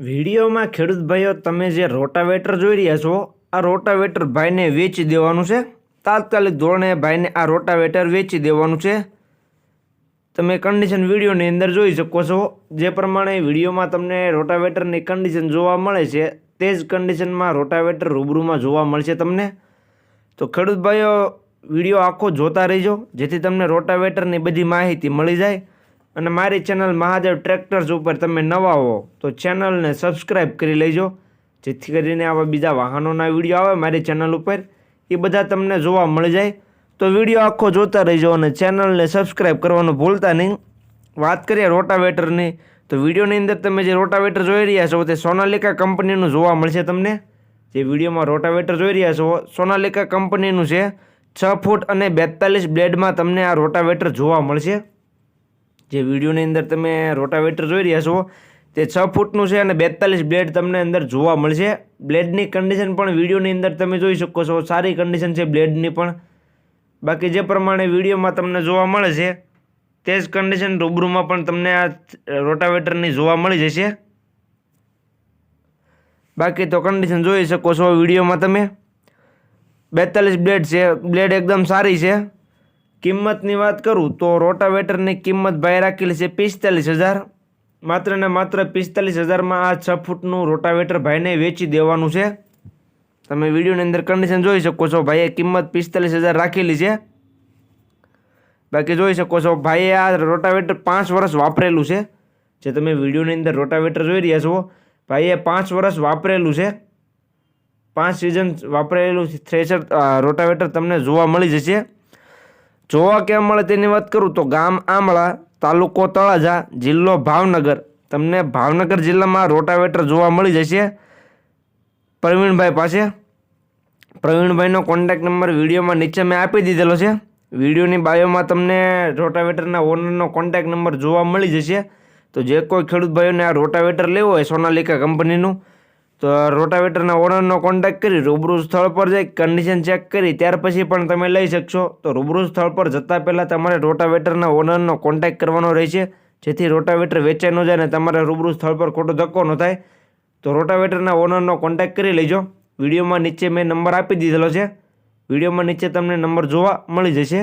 વિડીયોમાં ખેડૂત ભાઈઓ તમે જે રોટાવેટર જોઈ રહ્યા છો, આ રોટાવેટર ભાઈને વેચી દેવાનું છે. તાત્કાલિક ધોરણે ભાઈને આ રોટાવેટર વેચી દેવાનું છે. તમે કન્ડિશન વિડીયોની અંદર જોઈ શકો છો. જે પ્રમાણે વિડીયોમાં તમને રોટાવેટરની કન્ડિશન જોવા મળે છે, તે જ કન્ડિશનમાં રોટાવેટર રૂબરૂમાં જોવા મળશે તમને. તો ખેડૂત ભાઈઓ વીડિયો આખો જોતા રહીજો, જેથી તમને રોટાવેટરની બધી માહિતી મળી જાય. અને મારી ચેનલ મહાદેવ ટ્રેક્ટર્સ ઉપર તમે નવા હો, તો ચેનલને સબસ્ક્રાઈબ કરી લેજો. જેથી કરીને આવા બીજા વાહનોના વીડિયો આવે મારી ચેનલ ઉપર. એ બધા તમને જોવા મળી જાય. તો વીડિયો આખો જોતા રહીજો અને ચેનલને સબસ્ક્રાઈબ કરવાનું ભૂલતા નહીં. વાત કરીએ રોટાવેટરની, તો વિડીયોની અંદર તમે જે રોટાવેટર જોઈ રહ્યા છો તે સોનાલિકા કંપનીનું જોવા મળશે તમને. જે વિડીયોમાં રોટાવેટર જોઈ રહ્યા છો, સોનાલિકા કંપનીનું છે. છ ફૂટ અને બેતાલીસ બ્લેડમાં તમને આ રોટાવેટર જોવા મળશે. જે વિડીયોની અંદર તમે રોટાવેટર જોઈ રહ્યા છો, તે છ ફૂટનું છે અને બેતાલીસ બ્લેડ તમને અંદર જોવા મળશે. બ્લેડની કન્ડિશન પણ વિડીયોની અંદર તમે જોઈ શકો છો. સારી કન્ડિશન છે બ્લેડની પણ. બાકી જે પ્રમાણે વિડીયોમાં તમને જોવા મળે છે, તે જ કન્ડિશન રૂબરૂમાં પણ તમને આ રોટાવેટરની જોવા મળી જશે. બાકી તો કન્ડિશન જોઈ શકો છો વિડીયોમાં તમે. બેતાલીસ બ્લેડ છે. બ્લેડ એકદમ સારી છે. કિંમતની વાત કરું તો રોટાવેટરની કિંમત ભાઈ રાખેલી છે પિસ્તાલીસ હજાર. માત્ર ને માત્ર પિસ્તાલીસ હજારમાં આ છ ફૂટનું રોટાવેટર ભાઈને વેચી દેવાનું છે. તમે વિડીયોની અંદર કન્ડિશન જોઈ શકો છો, ભાઈએ કિંમત પિસ્તાલીસ હજાર રાખેલી છે. બાકી જોઈ શકો છો, ભાઈએ આ રોટાવેટર પાંચ વર્ષ વાપરેલું છે. જે તમે વિડીયોની અંદર રોટાવેટર જોઈ રહ્યા છો, ભાઈએ પાંચ વર્ષ વાપરેલું છે. પાંચ સિઝન વાપરેલું થ્રેસર રોટાવેટર તમને જોવા મળી જશે. જોવા કે મળે તેની વાત કરું તો ગામ આમળા, તાલુકો તળાજા, જિલ્લો ભાવનગર. તમને ભાવનગર જિલ્લામાં રોટાવેટર જોવા મળી જશે. પ્રવીણભાઈ પાસે. પ્રવીણભાઈનો કોન્ટેક્ટ નંબર વિડીયોમાં નીચે મેં આપી દીધેલો છે. વિડીયોની બાયોમાં તમને રોટાવેટરના ઓનરનો કોન્ટેક્ટ નંબર જોવા મળી જશે. તો જે કોઈ ખેડૂત ભાઈઓને આ રોટાવેટર લેવો હોય સોનાલિકા કંપનીનું તો રોટાવેટરના ઓનરનો કોન્ટેક્ટ કરી રૂબરૂ સ્થળ પર જઈ કન્ડિશન ચેક કરી, ત્યાર પછી પણ તમે લઈ શકશો. તો રૂબરૂ સ્થળ પર જતાં પહેલાં તમારે રોટાવેટરના ઓનરનો કોન્ટેક્ટ કરવાનો રહેશે. જેથી રોટાવેટર વેચાઈ ન જાય અને તમારે રૂબરૂ સ્થળ પર ખોટો ધક્કો ન થાય. તો રોટાવેટરના ઓનરનો કોન્ટેક્ટ કરી લેજો. વિડીયોમાં નીચે મેં નંબર આપી દીધેલો છે. વિડીયોમાં નીચે તમને નંબર જોવા મળી જશે.